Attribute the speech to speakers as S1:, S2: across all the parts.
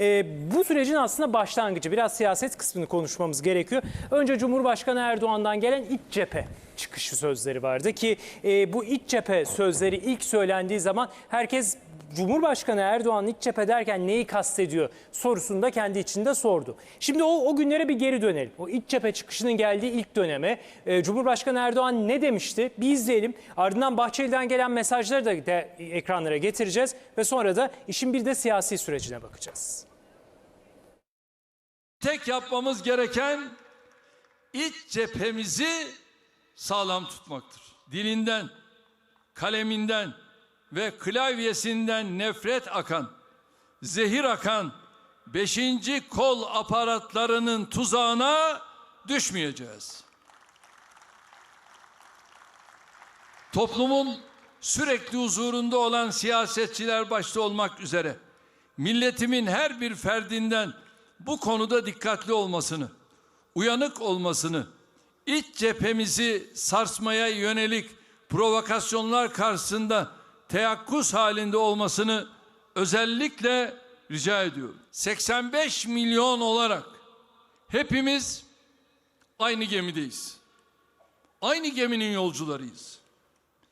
S1: e, bu sürecin aslında başlangıcı. Biraz siyaset kısmını konuşmamız gerekiyor. Önce Cumhurbaşkanı Erdoğan'dan gelen iç cephe çıkışı sözleri vardı ki e, bu iç cephe sözleri ilk söylendiği zaman herkes Cumhurbaşkanı Erdoğan iç cephe derken neyi kastediyor sorusunu da kendi içinde sordu. Şimdi o, o günlere bir geri dönelim. O iç cephe çıkışının geldiği ilk döneme e, Cumhurbaşkanı Erdoğan ne demişti? Bir izleyelim. Ardından Bahçeli'den gelen mesajları da de, ekranlara getireceğiz ve sonra da işin bir de siyasi sürecine bakacağız.
S2: Tek yapmamız gereken iç cephemizi sağlam tutmaktır. Dilinden, kaleminden ve klavyesinden nefret akan, zehir akan beşinci kol aparatlarının tuzağına düşmeyeceğiz. Toplumun sürekli huzurunda olan siyasetçiler başta olmak üzere milletimin her bir ferdinden bu konuda dikkatli olmasını, uyanık olmasını, iç cephemizi sarsmaya yönelik provokasyonlar karşısında teyakkuz halinde olmasını özellikle rica ediyorum. 85 milyon olarak hepimiz aynı gemideyiz. Aynı geminin yolcularıyız.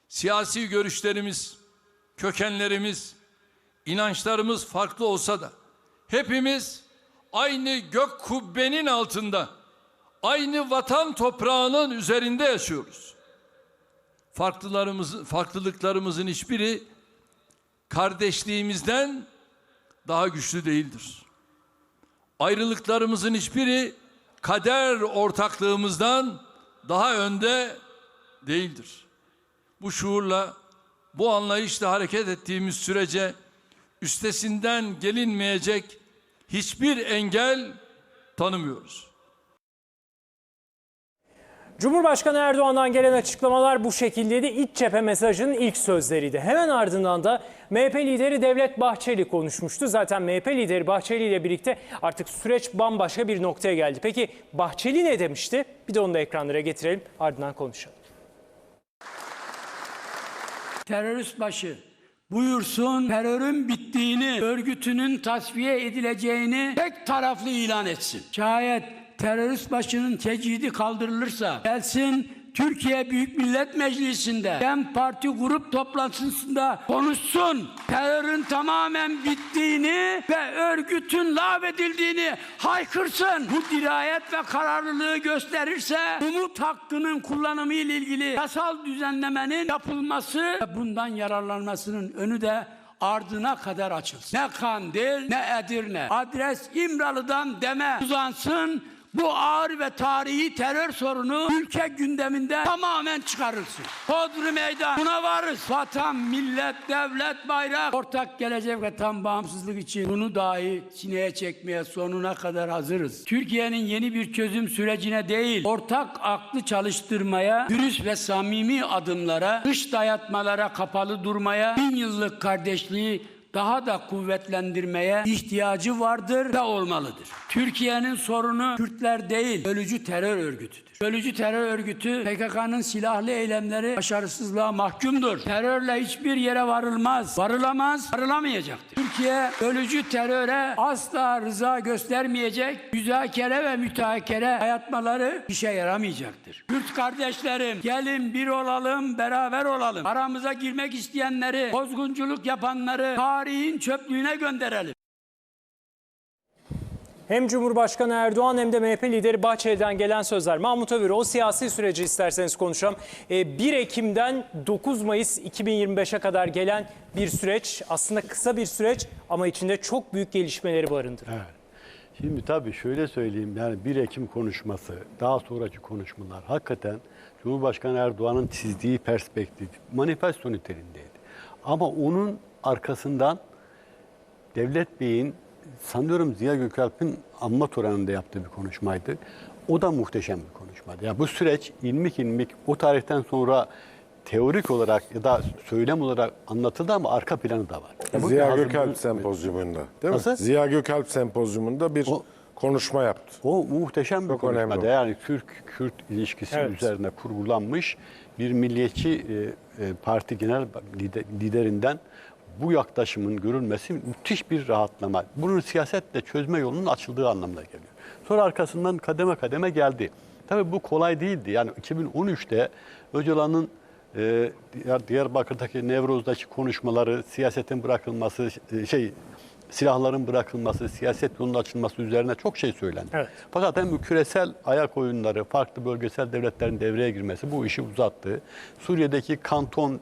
S2: Siyasi görüşlerimiz, kökenlerimiz, inançlarımız farklı olsa da hepimiz aynı gök kubbenin altında, aynı vatan toprağının üzerinde yaşıyoruz. Farklılarımız, farklılıklarımızın hiçbiri kardeşliğimizden daha güçlü değildir. Ayrılıklarımızın hiçbiri kader ortaklığımızdan daha önde değildir. Bu şuurla, bu anlayışla hareket ettiğimiz sürece üstesinden gelinmeyecek hiçbir engel tanımıyoruz.
S1: Cumhurbaşkanı Erdoğan'dan gelen açıklamalar bu şekildeydi. İç cephe mesajının ilk sözleriydi. Hemen ardından da MHP lideri Devlet Bahçeli konuşmuştu. Zaten MHP lideri Bahçeli ile birlikte artık süreç bambaşka bir noktaya geldi. Peki Bahçeli ne demişti? Bir de onu da ekranlara getirelim ardından konuşalım.
S3: terörist başı buyursun terörün bittiğini, örgütünün tasfiye edileceğini tek taraflı ilan etsin. Şayet terörist başının tecidi kaldırılırsa gelsin Türkiye Büyük Millet Meclisi'nde DEM Parti grup toplantısında konuşsun. Terörün tamamen bittiğini ve örgütün lağvedildiğini haykırsın. Bu dirayet ve kararlılığı gösterirse umut hakkının kullanımı ile ilgili yasal düzenlemenin yapılması ve bundan yararlanmasının önü de ardına kadar açılsın. Ne Kandil ne Edirne. Adres İmralı'dan deme uzansın. Bu ağır ve tarihi terör sorunu ülke gündeminden tamamen çıkarılsın. Hodri meydan buna varız. Vatan, millet, devlet, bayrak, ortak gelecek ve tam bağımsızlık için bunu dahi sineye çekmeye sonuna kadar hazırız. Türkiye'nin yeni bir çözüm sürecine değil, ortak aklı çalıştırmaya, dürüst ve samimi adımlara, dış dayatmalara kapalı durmaya, bin yıllık kardeşliği daha da kuvvetlendirmeye ihtiyacı vardır ve olmalıdır. Türkiye'nin sorunu Kürtler değil, bölücü terör örgütüdür. Bölücü terör örgütü PKK'nın silahlı eylemleri başarısızlığa mahkumdur. Terörle hiçbir yere varılmaz, varılamaz, varılamayacaktır. Türkiye bölücü teröre asla rıza göstermeyecek, müzakere ve müteakere hayatmaları işe yaramayacaktır. Kürt kardeşlerim gelin bir olalım, beraber olalım. Aramıza girmek isteyenleri, bozgunculuk yapanları tarihin çöplüğüne gönderelim.
S1: Hem Cumhurbaşkanı Erdoğan hem de MHP lideri Bahçeli'den gelen sözler. Mahmut Övür o siyasi süreci isterseniz konuşalım. Ee, 1 Ekim'den 9 Mayıs 2025'e kadar gelen bir süreç. Aslında kısa bir süreç ama içinde çok büyük gelişmeleri barındırıyor.
S4: Evet. Şimdi tabii şöyle söyleyeyim yani 1 Ekim konuşması, daha sonraki konuşmalar hakikaten Cumhurbaşkanı Erdoğan'ın çizdiği perspektif manifesto niteliğindeydi. Ama onun arkasından Devlet Bey'in sanıyorum Ziya Gökalp'in anma töreninde yaptığı bir konuşmaydı. O da muhteşem bir konuşmaydı. Ya bu süreç ilmik ilmik o tarihten sonra teorik olarak ya da söylem olarak anlatıldı ama arka planı da var. Ya bu
S5: Ziya Gökalp sempozyumunda değil
S4: Nasıl?
S5: mi? Ziya Gökalp sempozyumunda bir
S4: O-
S5: konuşma yaptı.
S4: O muhteşem bir
S5: Çok o.
S4: Yani Türk-Kürt ilişkisi
S1: Evet.
S4: üzerine kurgulanmış bir milliyetçi e, e, parti genel lider- liderinden bu yaklaşımın görülmesi müthiş bir rahatlama. Bunun siyasetle çözme yolunun açıldığı anlamına geliyor. Sonra arkasından kademe kademe geldi. Tabii bu kolay değildi. Yani 2013'te Öcalan'ın e, Diyar- Diyarbakır'daki Nevroz'daki konuşmaları, siyasetin bırakılması, e, şey silahların bırakılması, siyaset yolunun açılması üzerine çok şey söylendi.
S1: Evet.
S4: Fakat hem bu küresel ayak oyunları, farklı bölgesel devletlerin devreye girmesi bu işi uzattı. Suriye'deki kanton,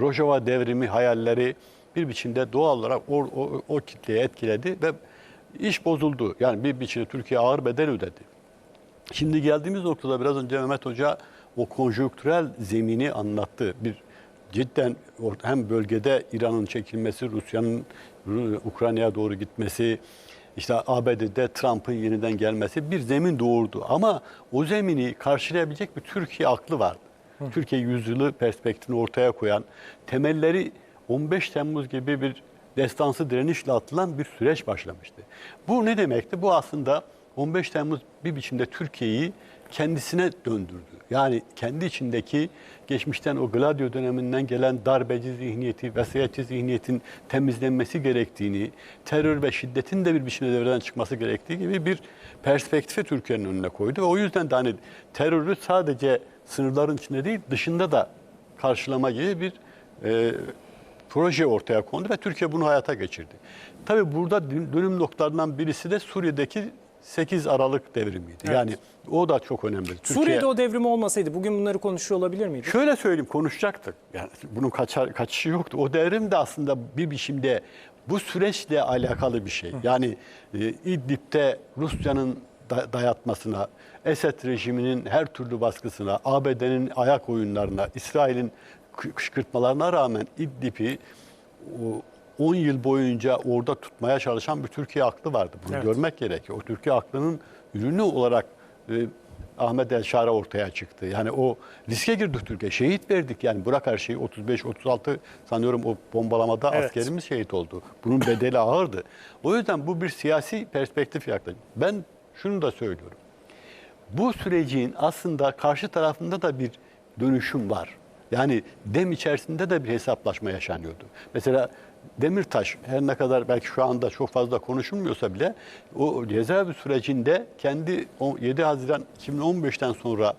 S4: Rojava devrimi hayalleri bir biçimde doğal olarak o, o, o kitleye etkiledi ve iş bozuldu. Yani bir biçimde Türkiye ağır bedel ödedi. Şimdi geldiğimiz noktada biraz önce Mehmet Hoca o konjonktürel zemini anlattı. Bir cidden hem bölgede İran'ın çekilmesi, Rusya'nın Ru- Ukrayna'ya doğru gitmesi, işte ABD'de Trump'ın yeniden gelmesi bir zemin doğurdu. Ama o zemini karşılayabilecek bir Türkiye aklı vardı. Türkiye yüzyılı perspektifini ortaya koyan, temelleri 15 Temmuz gibi bir destansı direnişle atılan bir süreç başlamıştı. Bu ne demekti? Bu aslında 15 Temmuz bir biçimde Türkiye'yi kendisine döndürdü. Yani kendi içindeki geçmişten o Gladio döneminden gelen darbeci zihniyeti, vesayetçi zihniyetin temizlenmesi gerektiğini, terör ve şiddetin de bir biçimde devreden çıkması gerektiği gibi bir perspektifi Türkiye'nin önüne koydu. Ve o yüzden de hani terörü sadece sınırların içinde değil dışında da karşılama gibi bir e, proje ortaya kondu ve Türkiye bunu hayata geçirdi. Tabii burada dönüm noktalarından birisi de Suriye'deki 8 Aralık devrimiydi. Yani o da çok önemli. Türkiye-
S1: Suriye'de o devrim olmasaydı bugün bunları konuşuyor olabilir miydik?
S4: Şöyle söyleyeyim konuşacaktık. Yani bunun kaçar, kaçışı yoktu. O devrim de aslında bir biçimde bu süreçle alakalı bir şey. Yani e, İdlib'de Rusya'nın da- dayatmasına, Esed rejiminin her türlü baskısına, ABD'nin ayak oyunlarına, İsrail'in kışkırtmalarına rağmen İdlib'i o 10 yıl boyunca orada tutmaya çalışan bir Türkiye aklı vardı. Bunu
S1: Evet.
S4: görmek gerekiyor. O Türkiye aklının ürünü olarak e, Ahmet Elşara ortaya çıktı. Yani o riske girdik Türkiye. Şehit verdik yani bırak her şeyi 35-36 sanıyorum o bombalamada
S1: Evet.
S4: askerimiz şehit oldu. Bunun bedeli ağırdı. O yüzden bu bir siyasi perspektif yaklaşım. Ben şunu da söylüyorum. Bu sürecin aslında karşı tarafında da bir dönüşüm var. Yani dem içerisinde de bir hesaplaşma yaşanıyordu. Mesela Demirtaş her ne kadar belki şu anda çok fazla konuşulmuyorsa bile o cezaevi sürecinde kendi o 7 Haziran 2015'ten sonra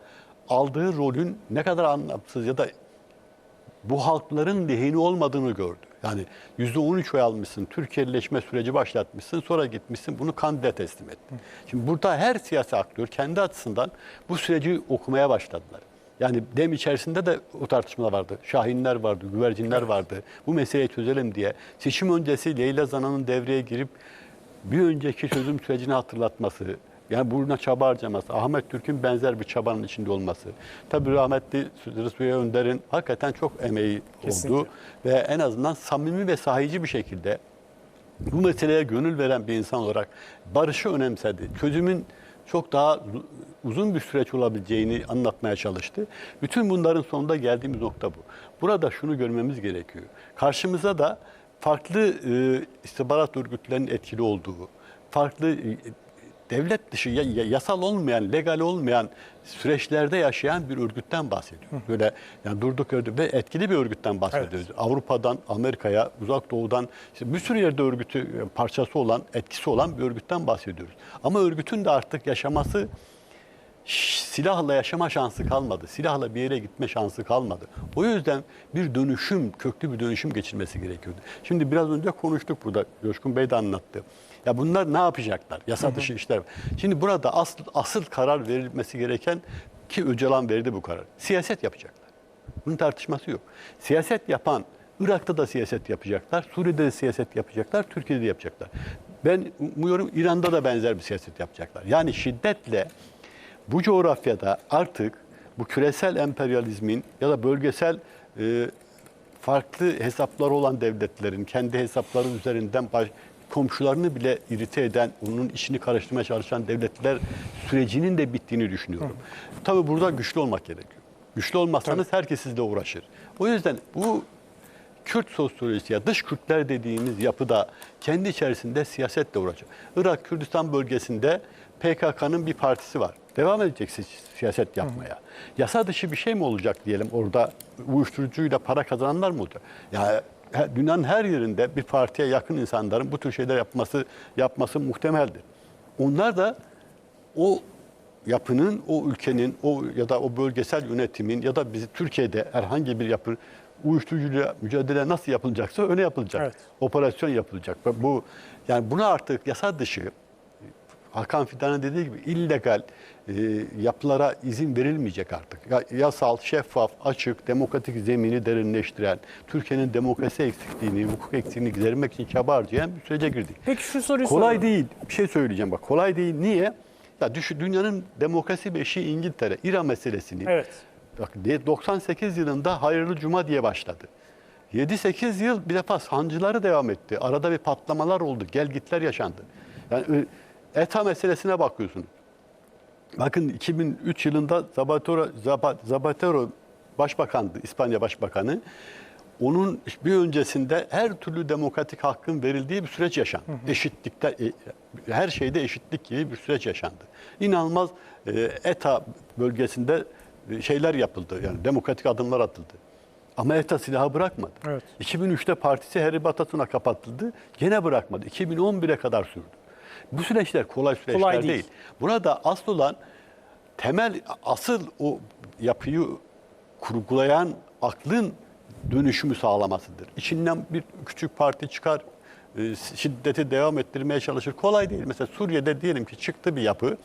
S4: aldığı rolün ne kadar anlamsız ya da bu halkların lehine olmadığını gördü. Yani %13 oy almışsın, Türkiye'leşme süreci başlatmışsın, sonra gitmişsin bunu kandide teslim ettin. Şimdi burada her siyasi aktör kendi açısından bu süreci okumaya başladılar. Yani dem içerisinde de o tartışmalar vardı. Şahinler vardı, güvercinler vardı. Bu meseleyi çözelim diye. Seçim öncesi Leyla Zana'nın devreye girip bir önceki çözüm sürecini hatırlatması, yani buna çaba harcaması, Ahmet Türk'ün benzer bir çabanın içinde olması. Tabii rahmetli Rıfkı Önder'in hakikaten çok emeği
S1: Kesinlikle.
S4: oldu. Ve en azından samimi ve sahici bir şekilde bu meseleye gönül veren bir insan olarak barışı önemsedi. Çözümün çok daha uzun bir süreç olabileceğini anlatmaya çalıştı. Bütün bunların sonunda geldiğimiz nokta bu. Burada şunu görmemiz gerekiyor. Karşımıza da farklı e, istihbarat örgütlerinin etkili olduğu, farklı e, devlet dışı, ya- ya- yasal olmayan, legal olmayan süreçlerde yaşayan bir örgütten bahsediyoruz. Böyle yani durduk yerde ve etkili bir örgütten bahsediyoruz. Avrupa'dan, Amerika'ya, Uzak Doğu'dan işte bir sürü yerde örgütü e, parçası olan, etkisi olan bir örgütten bahsediyoruz. Ama örgütün de artık yaşaması silahla yaşama şansı kalmadı. Silahla bir yere gitme şansı kalmadı. O yüzden bir dönüşüm, köklü bir dönüşüm geçirmesi gerekiyordu. Şimdi biraz önce konuştuk burada. Coşkun Bey de anlattı. Ya bunlar ne yapacaklar? Yasa dışı işler. Şimdi burada asıl, asıl karar verilmesi gereken ki Öcalan verdi bu karar. Siyaset yapacaklar. Bunun tartışması yok. Siyaset yapan Irak'ta da siyaset yapacaklar, Suriye'de de siyaset yapacaklar, Türkiye'de de yapacaklar. Ben umuyorum İran'da da benzer bir siyaset yapacaklar. Yani şiddetle bu coğrafyada artık bu küresel emperyalizmin ya da bölgesel e, farklı hesapları olan devletlerin kendi hesapları üzerinden baş, komşularını bile irite eden, onun işini karıştırmaya çalışan devletler sürecinin de bittiğini düşünüyorum. Tabii burada güçlü olmak gerekiyor. Güçlü olmazsanız herkes sizle uğraşır. O yüzden bu Kürt sosyolojisi ya dış Kürtler dediğimiz yapıda kendi içerisinde siyasetle uğraşıyor. Irak Kürdistan bölgesinde PKK'nın bir partisi var. Devam edecek si- siyaset yapmaya. Yasa dışı bir şey mi olacak diyelim orada uyuşturucuyla para kazananlar mı olacak? Ya dünyanın her yerinde bir partiye yakın insanların bu tür şeyler yapması yapması muhtemeldir. Onlar da o yapının, o ülkenin, o ya da o bölgesel yönetimin ya da bizi Türkiye'de herhangi bir yapı uyuşturucuyla mücadele nasıl yapılacaksa öyle yapılacak.
S1: Evet.
S4: Operasyon yapılacak. Bu yani buna artık yasa dışı Hakan Fidan'ın dediği gibi illegal e, yapılara izin verilmeyecek artık. Ya, yasal, şeffaf, açık, demokratik zemini derinleştiren, Türkiye'nin demokrasi eksikliğini, hukuk eksikliğini gidermek için çaba harcayan bir sürece girdik.
S1: Peki şu soruyu
S4: Kolay
S1: sorayım.
S4: değil. Bir şey söyleyeceğim bak. Kolay değil. Niye? Ya düşün, dünyanın demokrasi beşiği İngiltere, İran meselesini.
S1: Evet.
S4: Bak de- 98 yılında Hayırlı Cuma diye başladı. 7-8 yıl bir defa sancıları devam etti. Arada bir patlamalar oldu. Gelgitler yaşandı. Yani ETA meselesine bakıyorsun. Bakın 2003 yılında Zapatero, Zapa- Zapatero başbakandı, İspanya başbakanı. Onun bir öncesinde her türlü demokratik hakkın verildiği bir süreç yaşandı. Eşitlikte, e, her şeyde eşitlik gibi bir süreç yaşandı. İnanılmaz e, ETA bölgesinde e, şeyler yapıldı. Yani demokratik adımlar atıldı. Ama ETA silahı bırakmadı.
S1: Evet.
S4: 2003'te partisi Harry Batasuna kapatıldı. Gene bırakmadı. 2011'e kadar sürdü. Bu süreçler kolay süreçler
S1: Kolay değil.
S4: değil. Burada asıl olan temel asıl o yapıyı kurgulayan aklın dönüşümü sağlamasıdır. İçinden bir küçük parti çıkar, e, şiddeti devam ettirmeye çalışır. Kolay değil. Mesela Suriye'de diyelim ki çıktı bir yapı.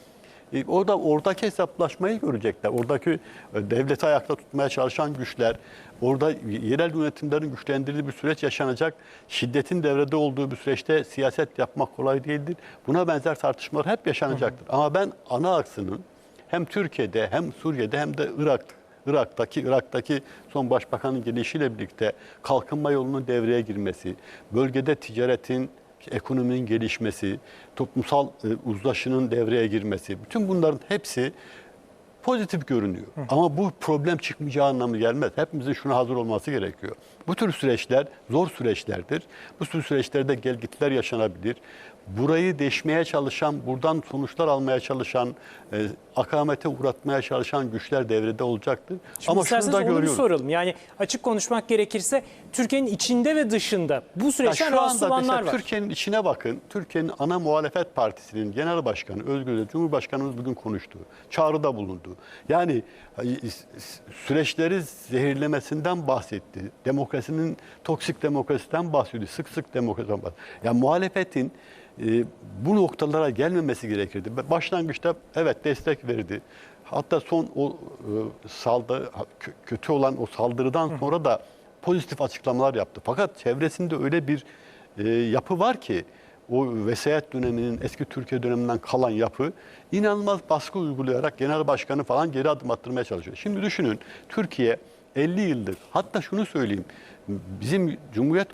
S4: E, Orada oradaki hesaplaşmayı görecekler. Oradaki e, devleti ayakta tutmaya çalışan güçler, orada yerel yönetimlerin güçlendirildiği bir süreç yaşanacak. Şiddetin devrede olduğu bir süreçte siyaset yapmak kolay değildir. Buna benzer tartışmalar hep yaşanacaktır. Ama ben ana aksının hem Türkiye'de hem Suriye'de hem de Irak'ta Irak'taki Irak'taki son başbakanın gelişiyle birlikte kalkınma yolunun devreye girmesi, bölgede ticaretin, ekonominin gelişmesi, toplumsal e, uzlaşının devreye girmesi, bütün bunların hepsi pozitif görünüyor. Ama bu problem çıkmayacağı anlamı gelmez. Hepimizin şuna hazır olması gerekiyor. Bu tür süreçler zor süreçlerdir. Bu tür süreçlerde gelgitler yaşanabilir. Burayı deşmeye çalışan, buradan sonuçlar almaya çalışan, e, akamete uğratmaya çalışan güçler devrede olacaktır.
S1: Şimdi
S4: Ama şunu da
S1: onu
S4: görüyoruz.
S1: soralım. Yani açık konuşmak gerekirse Türkiye'nin içinde ve dışında bu süreçten
S4: şu
S1: rahatsız olanlar var.
S4: Türkiye'nin içine bakın. Türkiye'nin ana muhalefet partisinin genel başkanı Özgür Cumhurbaşkanımız bugün konuştu. Çağrıda bulundu. Yani süreçleri zehirlemesinden bahsetti. Demokrasinin toksik demokrasiden bahsediyor. Sık sık demokrasiden bahsediyor. Yani muhalefetin e, bu noktalara gelmemesi gerekirdi. Başlangıçta evet destek verdi. Hatta son o e, saldırı kö- kötü olan o saldırıdan sonra da pozitif açıklamalar yaptı. Fakat çevresinde öyle bir e, yapı var ki o vesayet döneminin eski Türkiye döneminden kalan yapı inanılmaz baskı uygulayarak genel başkanı falan geri adım attırmaya çalışıyor. Şimdi düşünün Türkiye 50 yıldır hatta şunu söyleyeyim bizim Cumhuriyet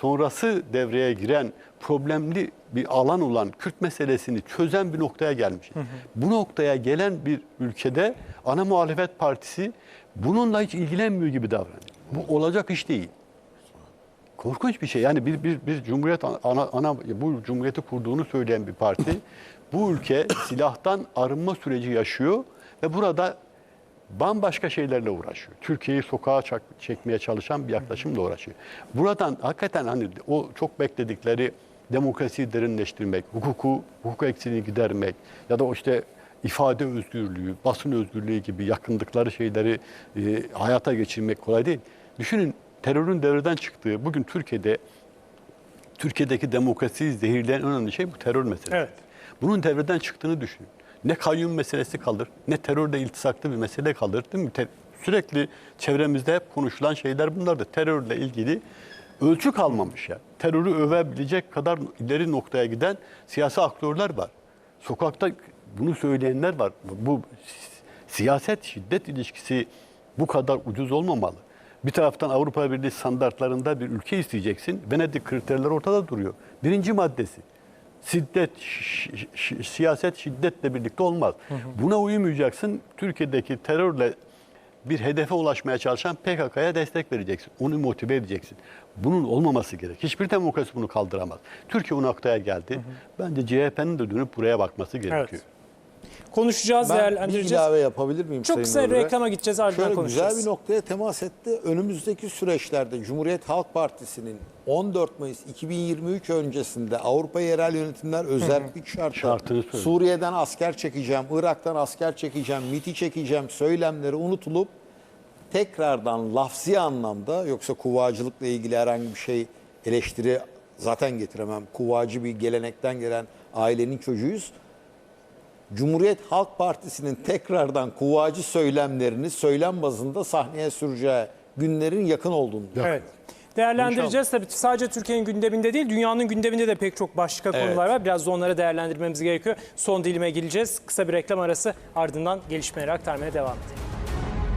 S4: sonrası devreye giren problemli bir alan olan Kürt meselesini çözen bir noktaya gelmiş. Bu noktaya gelen bir ülkede ana muhalefet partisi bununla hiç ilgilenmiyor gibi davranıyor. Bu olacak iş değil. Korkunç bir şey. Yani bir bir bir cumhuriyet ana, ana bu cumhuriyeti kurduğunu söyleyen bir parti bu ülke silahtan arınma süreci yaşıyor ve burada bambaşka şeylerle uğraşıyor. Türkiye'yi sokağa çak- çekmeye çalışan bir yaklaşımla uğraşıyor. Buradan hakikaten hani o çok bekledikleri demokrasiyi derinleştirmek, hukuku, hukuk eksiğini gidermek ya da o işte ifade özgürlüğü, basın özgürlüğü gibi yakındıkları şeyleri e, hayata geçirmek kolay değil. Düşünün terörün devreden çıktığı bugün Türkiye'de Türkiye'deki demokrasiyi zehirleyen en önemli şey bu terör meselesi.
S1: Evet.
S4: Bunun devreden çıktığını düşünün. Ne kayyum meselesi kalır, ne terörle iltisaklı bir mesele kalır. Değil mi? Te- sürekli çevremizde hep konuşulan şeyler bunlardır. Terörle ilgili ölçü kalmamış ya. Terörü övebilecek kadar ileri noktaya giden siyasi aktörler var. Sokakta bunu söyleyenler var. Bu siyaset şiddet ilişkisi bu kadar ucuz olmamalı. Bir taraftan Avrupa Birliği standartlarında bir ülke isteyeceksin. Venedik kriterleri ortada duruyor. Birinci maddesi. Şiddet, siyaset şiddetle birlikte olmaz. Buna uymayacaksın. Türkiye'deki terörle bir hedefe ulaşmaya çalışan PKK'ya destek vereceksin. Onu motive edeceksin. Bunun olmaması gerek. Hiçbir demokrasi bunu kaldıramaz. Türkiye o noktaya geldi. Bence CHP'nin de dönüp buraya bakması gerekiyor.
S1: Konuşacağız,
S6: Ben bir
S1: değerlendireceğiz.
S6: ilave yapabilir miyim
S1: Çok
S6: Sayın
S1: kısa reklama gideceğiz, ardından
S6: Şöyle
S1: konuşacağız.
S6: güzel bir noktaya temas etti. Önümüzdeki süreçlerde Cumhuriyet Halk Partisi'nin 14 Mayıs 2023 öncesinde Avrupa yerel yönetimler özellik şartı,
S4: Şartını söyle.
S6: Suriye'den asker çekeceğim, Irak'tan asker çekeceğim, MIT'i çekeceğim söylemleri unutulup tekrardan lafzi anlamda yoksa kuvacılıkla ilgili herhangi bir şey eleştiri zaten getiremem. Kuvacı bir gelenekten gelen ailenin çocuğuyuz. Cumhuriyet Halk Partisi'nin tekrardan kuvacı söylemlerini söylem bazında sahneye süreceği günlerin yakın olduğunu
S1: Evet. Değerlendireceğiz tabii sadece Türkiye'nin gündeminde değil dünyanın gündeminde de pek çok başka konular var. Biraz da onları değerlendirmemiz gerekiyor. Son dilime geleceğiz. Kısa bir reklam arası ardından gelişmeleri aktarmaya devam edelim.